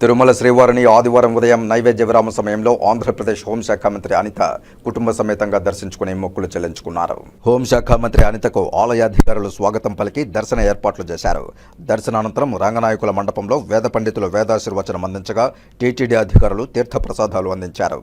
తిరుమల శ్రీవారిని ఆదివారం ఉదయం నైవేద్య విరామ సమయంలో ఆంధ్రప్రదేశ్ హోంశాఖ మంత్రి అనిత కుటుంబ సమేతంగా దర్శించుకుని మొక్కులు చెల్లించుకున్నారు. హోంశాఖ మంత్రి అనితకు ఆలయాధికారులు స్వాగతం పలికి దర్శన ఏర్పాట్లు చేశారు. దర్శనానంతరం రంగనాయకుల మండపంలో వేద పండితులు వేదాశీర్వచనం అందించగా టీటీడీ అధికారులు తీర్థ ప్రసాదాలు అందించారు.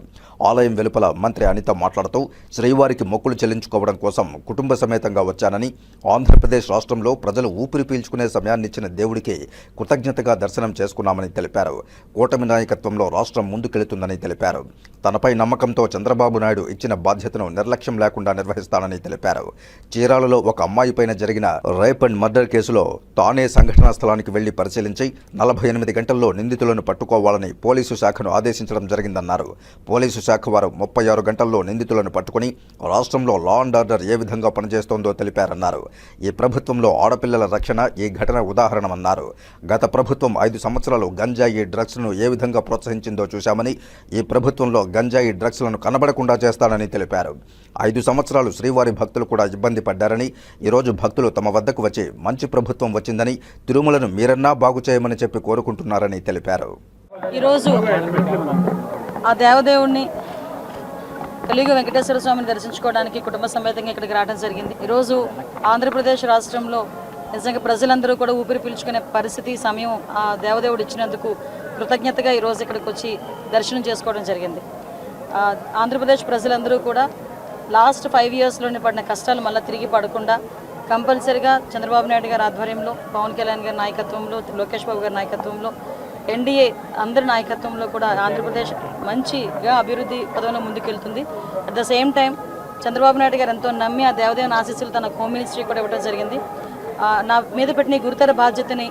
ఆలయం వెలుపల మంత్రి అనిత మాట్లాడుతూ శ్రీవారికి మొక్కులు చెల్లించుకోవడం కోసం కుటుంబ సమేతంగా వచ్చానని ఆంధ్రప్రదేశ్ రాష్ట్రంలో ప్రజలు ఊపిరి పీల్చుకునే సమయాన్నిచ్చిన దేవుడికి కృతజ్ఞతగా దర్శనం చేసుకున్నామని తెలిపారు. కూటమి నాయకత్వంలో రాష్ట్రం ముందుకెళుతుందని తెలిపారు. తనపై నమ్మకంతో చంద్రబాబు నాయుడు ఇచ్చిన బాధ్యతను నిర్లక్ష్యం లేకుండా నిర్వహిస్తానని తెలిపారు. చీరాలలో ఒక అమ్మాయిపైన జరిగిన రేప్ అండ్ మర్డర్ కేసులో తానే సంఘటనా స్థలానికి వెళ్ళి పరిశీలించి నలభై ఎనిమిది గంటల్లో నిందితులను పట్టుకోవాలని పోలీసు శాఖను ఆదేశించడం జరిగిందన్నారు. పోలీసు శాఖ వారు ముప్పై ఆరు గంటల్లో నిందితులను పట్టుకుని రాష్ట్రంలో లా అండ్ ఆర్డర్ ఏ విధంగా పనిచేస్తోందో తెలిపారన్నారు. ఈ ప్రభుత్వంలో ఆడపిల్లల రక్షణ ఈ ఘటన ఉదాహరణమన్నారు. గత ప్రభుత్వం ఐదు సంవత్సరాలు గంజాయి డ్రగ్స్ను ఏ విధంగా ప్రోత్సహించిందో చూశామని ఈ ప్రభుత్వంలో గంజాయి డ్రగ్స్లను కనబడకుండా చేస్తానని తెలిపారు. ఐదు సంవత్సరాలు శ్రీవారి భక్తులు కూడా ఇబ్బంది పడ్డారని ఈరోజు భక్తులు తమ వద్దకు వచ్చి మంచి ప్రభుత్వం వచ్చిందని తిరుమలను మీరన్నా బాగు చేయమని చెప్పి కోరుకుంటున్నారని తెలిపారు. ఈరోజు ఆ దేవదేవుణ్ణి తెలుగు వెంకటేశ్వర స్వామిని దర్శించుకోవడానికి కుటుంబ సమేతంగా ఇక్కడికి రావడం జరిగింది. ఈరోజు ఆంధ్రప్రదేశ్ రాష్ట్రంలో నిజంగా ప్రజలందరూ కూడా ఊపిరి పీల్చుకునే పరిస్థితి సమయం ఆ దేవదేవుడు ఇచ్చినందుకు కృతజ్ఞతగా ఈరోజు ఇక్కడికి వచ్చి దర్శనం చేసుకోవడం జరిగింది. ఆంధ్రప్రదేశ్ ప్రజలందరూ కూడా లాస్ట్ ఫైవ్ ఇయర్స్లోనే పడిన కష్టాలు మళ్ళీ తిరిగి పడకుండా కంపల్సరిగా చంద్రబాబు నాయుడు గారి ఆధ్వర్యంలో పవన్ కళ్యాణ్ గారి నాయకత్వంలో లోకేష్ బాబు గారి నాయకత్వంలో ఎన్డీఏ అందరి నాయకత్వంలో కూడా ఆంధ్రప్రదేశ్ మంచిగా అభివృద్ధి పదంలో ముందుకెళ్తుంది. At the same time Chandrababu Naidu గారు ఎంతో నమ్మి ఆ దేవదేవన ఆశీస్సులు తన హోమ్ మినిస్ట్రీ కూడా ఇవ్వడం జరిగింది. నా మీద పెట్టిన గురుతర బాధ్యతని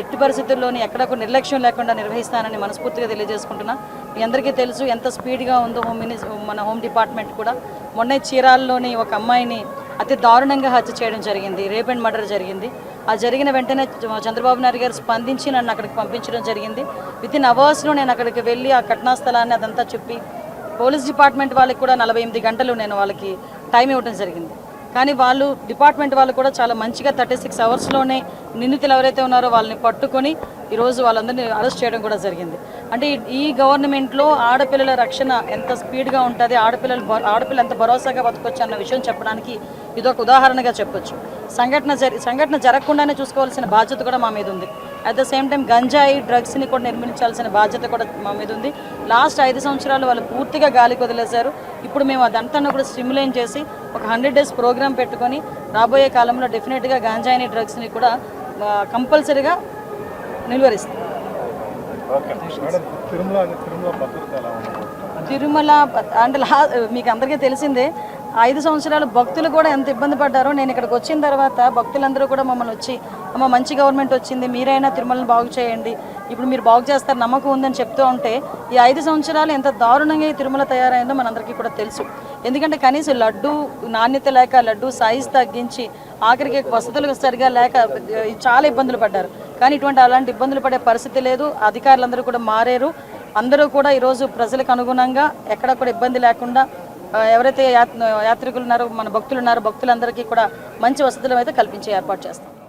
ఎట్టి పరిస్థితుల్లోని ఎక్కడ కూడా నిర్లక్ష్యం లేకుండా నిర్వహిస్తానని మనస్ఫూర్తిగా తెలియజేసుకుంటున్నా. మీ అందరికీ తెలుసు ఎంత స్పీడ్గా ఉందో హోమ్ మినిస్ మన హోమ్ డిపార్ట్మెంట్ కూడా. మొన్న చీరాల్లోని ఒక అమ్మాయిని అతి దారుణంగా హత్య చేయడం జరిగింది. రేప్ అండ్ మర్డర్ జరిగింది. ఆ జరిగిన వెంటనే చంద్రబాబు నాయుడు గారు స్పందించి నన్ను అక్కడికి పంపించడం జరిగింది. విత్ ఇన్ అవర్స్లో నేను అక్కడికి వెళ్ళి ఆ ఘటనా స్థలాన్ని అదంతా చెప్పి పోలీస్ డిపార్ట్మెంట్ వాళ్ళకి కూడా నలభై ఎనిమిది గంటలు నేను వాళ్ళకి టైం ఇవ్వడం జరిగింది. కానీ వాళ్ళు డిపార్ట్మెంట్ వాళ్ళు కూడా చాలా మంచిగా థర్టీ సిక్స్ అవర్స్లోనే నిందితులు ఎవరైతే ఉన్నారో వాళ్ళని పట్టుకొని ఈరోజు వాళ్ళందరినీ అరెస్ట్ చేయడం కూడా జరిగింది. అంటే ఈ- గవర్నమెంట్లో ఆడపిల్లల రక్షణ ఎంత స్పీడ్గా ఉంటుంది ఆడపిల్లలు ఆడపిల్ల ఎంత భరోసాగా బతకొచ్చు అన్న విషయం చెప్పడానికి ఇదొక ఉదాహరణగా చెప్పొచ్చు. సంఘటన జరి సంఘటన జరగకుండానే చూసుకోవాల్సిన బాధ్యత కూడా మా మీద ఉంది. అట్ ద సేమ్ టైం గంజాయి డ్రగ్స్ని కూడా నిర్మించాల్సిన బాధ్యత కూడా మా మీద ఉంది. లాస్ట్ ఐదు సంవత్సరాలు వాళ్ళు పూర్తిగా గాలికి వదిలేశారు ఇప్పుడు మేము అదంతా కూడా స్టిమ్యులేట్ చేసి ఒక హండ్రెడ్ డేస్ ప్రోగ్రామ్ పెట్టుకొని రాబోయే కాలంలో డెఫినెట్గా గాంజాయిని డ్రగ్స్ని కూడా కంపల్సరీగా నిలువరిస్తాం. తిరుమల అంటే లా మీకు అందరికీ తెలిసిందే ఐదు సంవత్సరాలు భక్తులు కూడా ఎంత ఇబ్బంది పడ్డారో నేను ఇక్కడికి వచ్చిన తర్వాత భక్తులందరూ కూడా మమ్మల్ని వచ్చి అమ్మ మంచి గవర్నమెంట్ వచ్చింది మీరైనా తిరుమలని బాగు చేయండి. ఇప్పుడు మీరు బాగు చేస్తారు నమ్మకం ఉందని చెప్తూ ఉంటే ఈ ఐదు సంవత్సరాలు ఎంత దారుణంగా ఈ తిరుమల తయారైందో మనందరికీ కూడా తెలుసు. ఎందుకంటే కనీసం లడ్డు నాణ్యత లేక లడ్డు సైజ్ తగ్గించి ఆఖరికి వసతులు సరిగా లేక చాలా ఇబ్బందులు పడ్డారు. కానీ ఇటువంటి అలాంటి ఇబ్బందులు పడే పరిస్థితి లేదు. అధికారులందరూ కూడా మారేరు. అందరూ కూడా ఈరోజు ప్రజలకు అనుగుణంగా ఎక్కడ కూడా ఇబ్బంది లేకుండా ఎవరైతే యాత్- యాత్రికులు ఉన్నారో మన భక్తులు ఉన్నారో భక్తులందరికీ కూడా మంచి వసతులు అయితే కల్పించే ఏర్పాటు చేస్తాం.